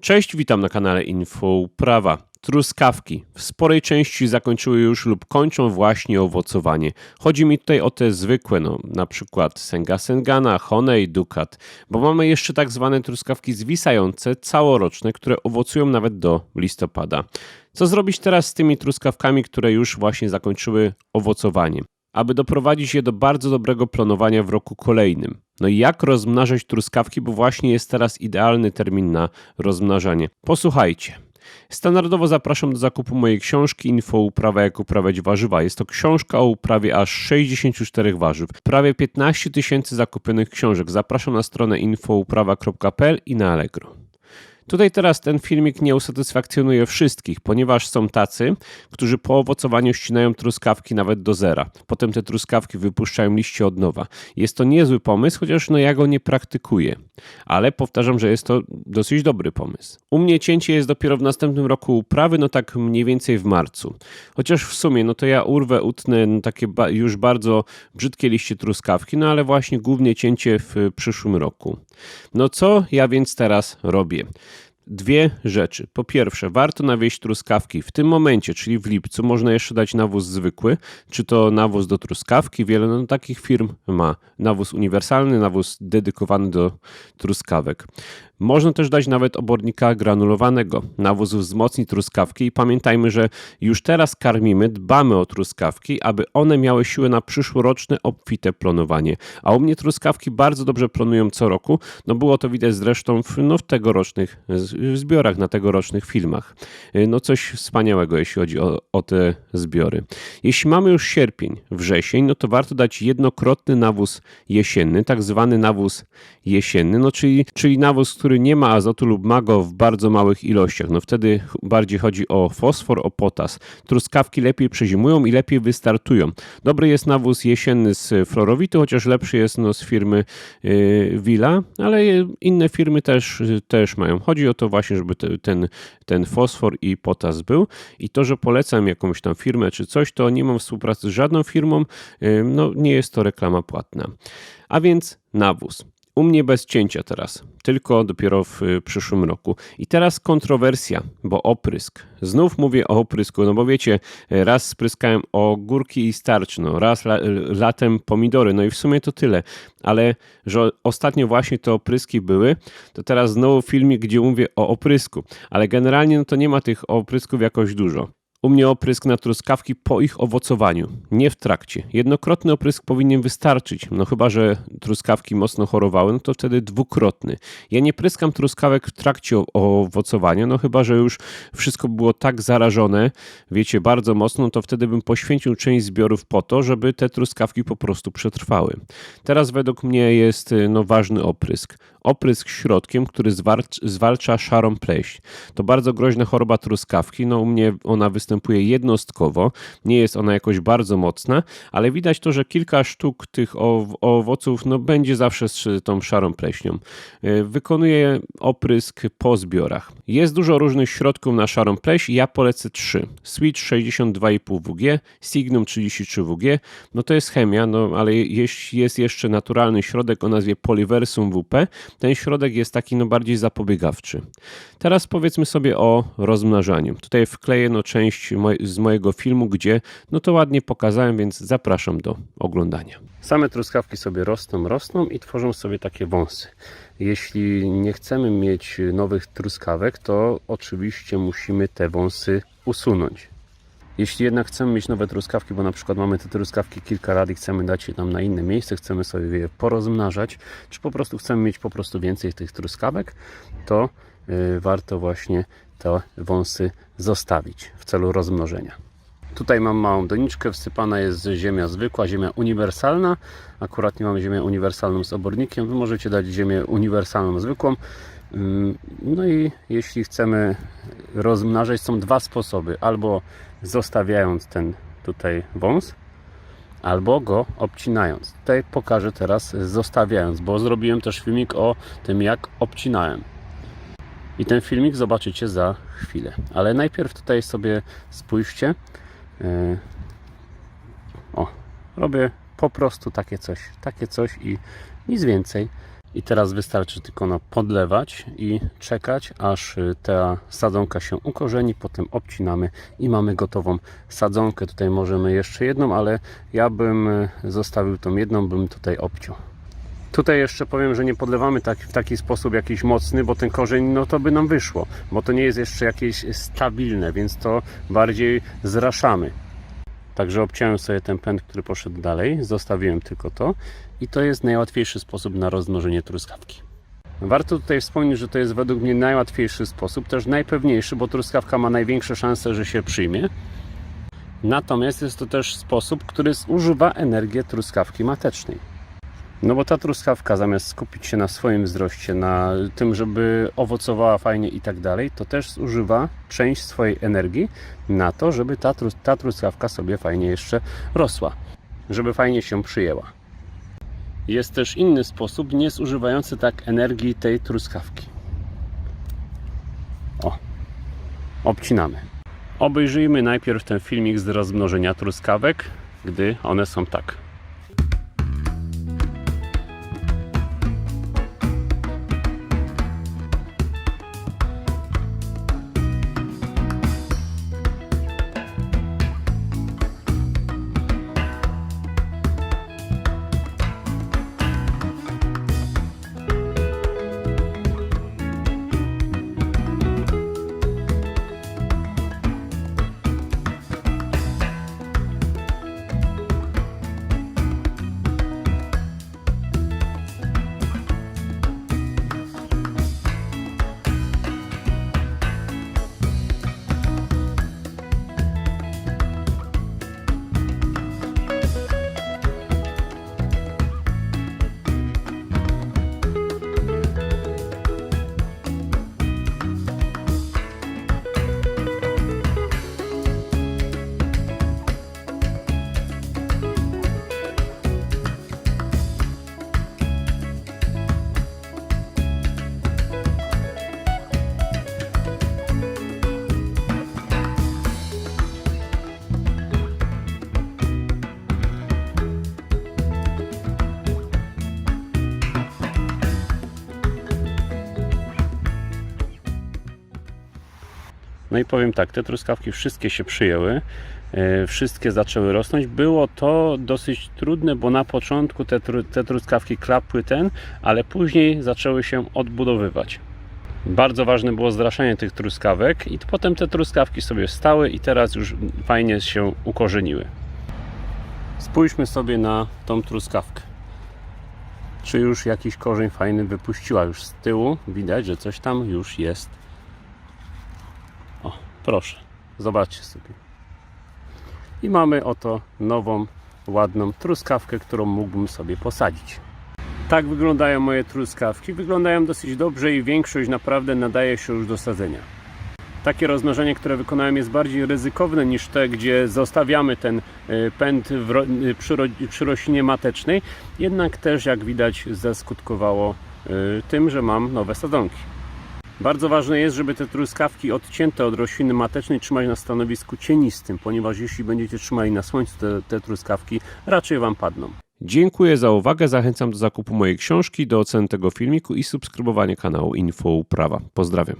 Cześć, witam na kanale Info Uprawa. Truskawki w sporej części zakończyły już lub kończą właśnie owocowanie. Chodzi mi tutaj o te zwykłe, no, na przykład Senga Sengana, Honey, Ducat, bo mamy jeszcze tak zwane truskawki zwisające, całoroczne, które owocują nawet do listopada. Co zrobić teraz z tymi truskawkami, które już właśnie zakończyły owocowanie? Aby doprowadzić je do bardzo dobrego planowania w roku kolejnym. No i jak rozmnażać truskawki, bo właśnie jest teraz idealny termin na rozmnażanie. Posłuchajcie. Standardowo zapraszam do zakupu mojej książki Info uprawa jak uprawiać warzywa. Jest to książka o uprawie aż 64 warzyw. Prawie 15 tysięcy zakupionych książek. Zapraszam na stronę infouprawa.pl i na Allegro. Tutaj teraz ten filmik nie usatysfakcjonuje wszystkich, ponieważ są tacy, którzy po owocowaniu ścinają truskawki nawet do zera. Potem te truskawki wypuszczają liście od nowa. Jest to niezły pomysł, chociaż no ja go nie praktykuję. Ale powtarzam, że jest to dosyć dobry pomysł. U mnie cięcie jest dopiero w następnym roku uprawy, no tak mniej więcej w marcu. Chociaż w sumie, no to ja urwę, utnę no takie już bardzo brzydkie liście truskawki, no ale właśnie głównie cięcie w przyszłym roku. No co ja więc teraz robię? Dwie rzeczy. Po pierwsze, warto nawieść truskawki w tym momencie, czyli w lipcu. Można jeszcze dać nawóz zwykły, czy to nawóz do truskawki. Wiele no, takich firm ma nawóz uniwersalny, nawóz dedykowany do truskawek. Można też dać nawet obornika granulowanego. Nawóz wzmocni truskawki i pamiętajmy, że już teraz karmimy, dbamy o truskawki, aby one miały siłę na przyszłoroczne obfite plonowanie. A u mnie truskawki bardzo dobrze plonują co roku. No było to widać zresztą w, no, w tegorocznych zbiorach, na tegorocznych filmach. No coś wspaniałego, jeśli chodzi o, o te zbiory. Jeśli mamy już sierpień, wrzesień, no to warto dać jednokrotny nawóz jesienny, tak zwany nawóz jesienny, no czyli, czyli nawóz, który który nie ma azotu lub ma go w bardzo małych ilościach. No wtedy bardziej chodzi o fosfor, o potas. Truskawki lepiej przezimują i lepiej wystartują. Dobry jest nawóz jesienny z florowitu, chociaż lepszy jest no, z firmy Villa, ale inne firmy też, też mają. Chodzi o to właśnie, żeby te, ten, ten fosfor i potas był. I to, że polecam jakąś tam firmę czy coś, to nie mam współpracy z żadną firmą, yy, no nie jest to reklama płatna. A więc nawóz. U mnie bez cięcia teraz, tylko dopiero w y, przyszłym roku. I teraz kontrowersja, bo oprysk. Znów mówię o oprysku, no bo wiecie, raz spryskałem ogórki i starcz, no raz la, latem pomidory, no i w sumie to tyle. Ale że ostatnio właśnie te opryski były, to teraz znowu filmik, gdzie mówię o oprysku. Ale generalnie no to nie ma tych oprysków jakoś dużo. U mnie oprysk na truskawki po ich owocowaniu, nie w trakcie. Jednokrotny oprysk powinien wystarczyć, no chyba, że truskawki mocno chorowały, no to wtedy dwukrotny. Ja nie pryskam truskawek w trakcie owocowania, no chyba, że już wszystko było tak zarażone, wiecie, bardzo mocno, no to wtedy bym poświęcił część zbiorów po to, żeby te truskawki po prostu przetrwały. Teraz według mnie jest no, ważny oprysk. Oprysk środkiem, który zwalcza szarą pleśń. To bardzo groźna choroba truskawki, no u mnie ona występuje występuje jednostkowo, nie jest ona jakoś bardzo mocna, ale widać to, że kilka sztuk tych owoców no, będzie zawsze z tą szarą pleśnią. E, wykonuję oprysk po zbiorach. Jest dużo różnych środków na szarą pleśń, ja polecę trzy. Switch 62,5 WG, Signum 33 WG, no to jest chemia, no ale jest jeszcze naturalny środek o nazwie Polyversum WP. Ten środek jest taki no bardziej zapobiegawczy. Teraz powiedzmy sobie o rozmnażaniu. Tutaj wkleję no część z mojego filmu, gdzie no to ładnie pokazałem, więc zapraszam do oglądania. Same truskawki sobie rosną, rosną i tworzą sobie takie wąsy. Jeśli nie chcemy mieć nowych truskawek, to oczywiście musimy te wąsy usunąć. Jeśli jednak chcemy mieć nowe truskawki, bo na przykład mamy te truskawki kilka lat i chcemy dać je tam na inne miejsce, chcemy sobie je porozmnażać, czy po prostu chcemy mieć po prostu więcej tych truskawek, to yy, warto właśnie te wąsy zostawić w celu rozmnożenia. Tutaj mam małą doniczkę, wsypana jest ziemia zwykła, ziemia uniwersalna. Akurat nie mamy ziemię uniwersalną z obornikiem. Wy możecie dać ziemię uniwersalną zwykłą. Mm, no i jeśli chcemy rozmnażać, są dwa sposoby. Albo zostawiając ten tutaj wąs, albo go obcinając. Tutaj pokażę teraz zostawiając, bo zrobiłem też filmik o tym, jak obcinałem. I ten filmik zobaczycie za chwilę. Ale najpierw tutaj sobie spójrzcie. E, o, robię po prostu takie coś, takie coś i nic więcej. I teraz wystarczy tylko no, podlewać i czekać, aż y, ta sadzonka się ukorzeni, potem obcinamy i mamy gotową sadzonkę. Tutaj możemy jeszcze jedną, ale ja bym y, zostawił tą jedną, bym tutaj obciął. Tutaj jeszcze powiem, że nie podlewamy tak, w taki sposób jakiś mocny, bo ten korzeń, no to by nam wyszło, bo to nie jest jeszcze jakieś stabilne, więc to bardziej zraszamy. Także obciąłem sobie ten pęd, który poszedł dalej, zostawiłem tylko to i to jest najłatwiejszy sposób na rozmnożenie truskawki. Warto tutaj wspomnieć, że to jest według mnie najłatwiejszy sposób, też najpewniejszy, bo truskawka ma największe szanse, że się przyjmie. Natomiast jest to też sposób, który zużywa energię truskawki matecznej. No bo ta truskawka zamiast skupić się na swoim wzroście, na tym, żeby owocowała fajnie i tak dalej, to też zużywa część swojej energii na to, żeby ta, trus- ta truskawka sobie fajnie jeszcze rosła, żeby fajnie się przyjęła. Jest też inny sposób, nie zużywający tak energii tej truskawki. O, obcinamy. Obejrzyjmy najpierw ten filmik z rozmnożenia truskawek, gdy one są tak. No i powiem tak, te truskawki wszystkie się przyjęły, e, wszystkie zaczęły rosnąć. Było to dosyć trudne, bo na początku te, te truskawki klapły ten, ale później zaczęły się odbudowywać. Bardzo ważne było zraszanie tych truskawek i potem te truskawki sobie stały i teraz już fajnie się ukorzeniły. Spójrzmy sobie na tą truskawkę. Czy już jakiś korzeń fajny wypuściła? Już z tyłu widać, że coś tam już jest. Proszę, zobaczcie sobie. I mamy oto nową, ładną truskawkę, którą mógłbym sobie posadzić. Tak wyglądają moje truskawki. Wyglądają dosyć dobrze i większość naprawdę nadaje się już do sadzenia. Takie rozmnożenie, które wykonałem jest bardziej ryzykowne niż te, gdzie zostawiamy ten y, pęd w y, przy, przy roślinie matecznej. Jednak też, jak widać, zaskutkowało y, tym, że mam nowe sadzonki. Bardzo ważne jest, żeby te truskawki odcięte od rośliny matecznej trzymać na stanowisku cienistym, ponieważ jeśli będziecie trzymali na słońcu, te, te truskawki raczej Wam padną. Dziękuję za uwagę. Zachęcam do zakupu mojej książki, do oceny tego filmiku i subskrybowania kanału Info Uprawa. Pozdrawiam.